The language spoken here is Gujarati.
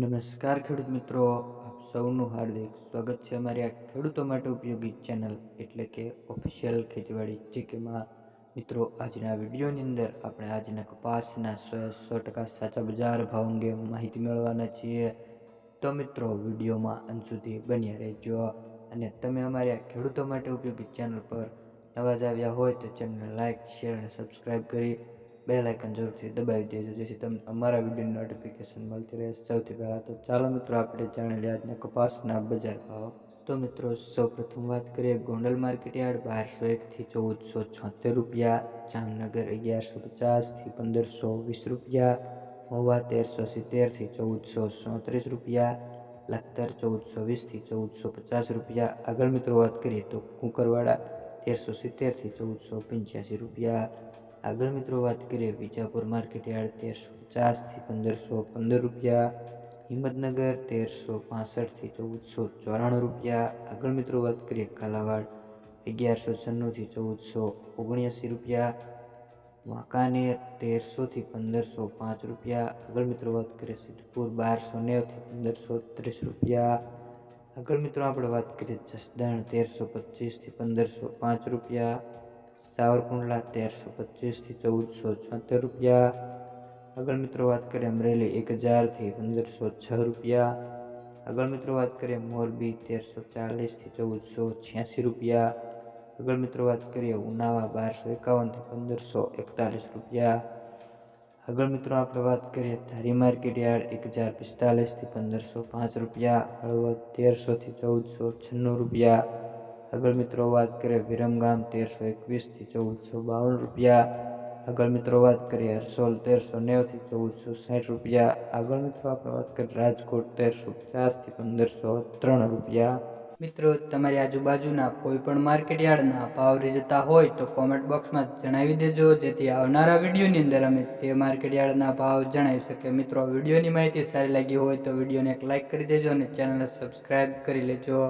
નમસ્કાર ખેડૂત મિત્રો આપ સૌનું હાર્દિક સ્વાગત છે અમારી આ ખેડૂતો માટે ઉપયોગી ચેનલ એટલે કે ઓફિશિયલ ખેતીવાડી જીકેમાં મિત્રો આજના વિડીયોની અંદર આપણે આજના કપાસના સો ટકા સાચા બજાર ભાવ અંગે માહિતી મેળવવાના છીએ તો મિત્રો વિડીયોમાં અંત સુધી બન્યા રહેજો અને તમે અમારી આ ખેડૂતો માટે ઉપયોગી ચેનલ પર નવા જ આવ્યા હોય તો ચેનલને લાઇક શેર અને સબસ્ક્રાઈબ કરી બેલ આઇકન જરૂરથી દબાવી દેજો જેથી તમને અમારા વિડીયો નોટિફિકેશન મળતી રહે સૌથી પહેલાં તો ચાલો મિત્રો આપણે જાણી લઈએ આજના કપાસના બજાર ભાવ તો મિત્રો સૌપ્રથમ વાત કરીએ ગોંડલ માર્કેટ યાર્ડ બારસો એકથી ચૌદસો છોતેર રૂપિયા જામનગર અગિયારસો પચાસથી પંદરસો વીસ રૂપિયા મહુવા તેરસો સિત્તેરથી ચૌદસો ચોત્રીસ રૂપિયા લખતર ચૌદસો વીસથી ચૌદસો પચાસ રૂપિયા આગળ મિત્રો વાત કરીએ તો કુકરવાડા તેરસો સિત્તેરથી ચૌદસો પંચ્યાસી રૂપિયા આગળ મિત્રો વાત કરીએ વિજાપુર માર્કેટ યાર્ડ તેરસો પચાસથી પંદરસો પંદર રૂપિયા હિંમતનગર તેરસો પાસઠથી ચૌદસો ચોરાણું રૂપિયા આગળ મિત્રો વાત કરીએ કાલાવાડ અગિયારસો છન્નુંથી ચૌદસો ઓગણ્યાસી રૂપિયા વાંકાનેર તેરસોથી પંદરસો પાંચ રૂપિયા આગળ મિત્રો વાત કરીએ સિદ્ધપુર બારસો નેવથી પંદરસો ત્રીસ રૂપિયા આગળ મિત્રો આપણે વાત કરીએ જસદણ તેરસો પચીસથી પંદરસો પાંચ રૂપિયા ठावरकुंडला 1325 થી 1476 રૂપિયા અગર મિત્રો વાત કરેમ રેલે 1000 થી 1506 રૂપિયા અગર મિત્રો વાત કરે મોરબી 1340 થી 1486 રૂપિયા અગર મિત્રો વાત કરે ઉનાવા બાર 551 થી 1541 રૂપિયા અગર મિત્રો આપડે વાત કરીએ ધરી માર્કેટયાર્ડ 1045 થી 1505 રૂપિયા હળવત 1300 થી 1496 રૂપિયા આગળ મિત્રો વાત કરીએ વિરમગામ તેરસો એકવીસથી ચૌદસો બાવન રૂપિયા આગળ મિત્રો વાત કરીએ હરસોલ તેરસો નેવથી ચૌદસો સાઠ રૂપિયા આગળ મિત્રો આપણે વાત કરીએ રાજકોટ તેરસો પચાસથી પંદરસો ત્રણ રૂપિયા મિત્રો તમારી આજુબાજુના કોઈ પણ માર્કેટયાર્ડના ભાવ રીજતા હોય તો કોમેન્ટ બોક્સમાં જણાવી દેજો જેથી આવનારા વિડીયોની અંદર અમે તે માર્કેટયાર્ડના ભાવ જણાવી શકીએ મિત્રો વિડીયોની માહિતી સારી લાગી હોય તો વિડીયોને એક લાઇક કરી દેજો અને ચેનલને સબસ્ક્રાઇબ કરી લેજો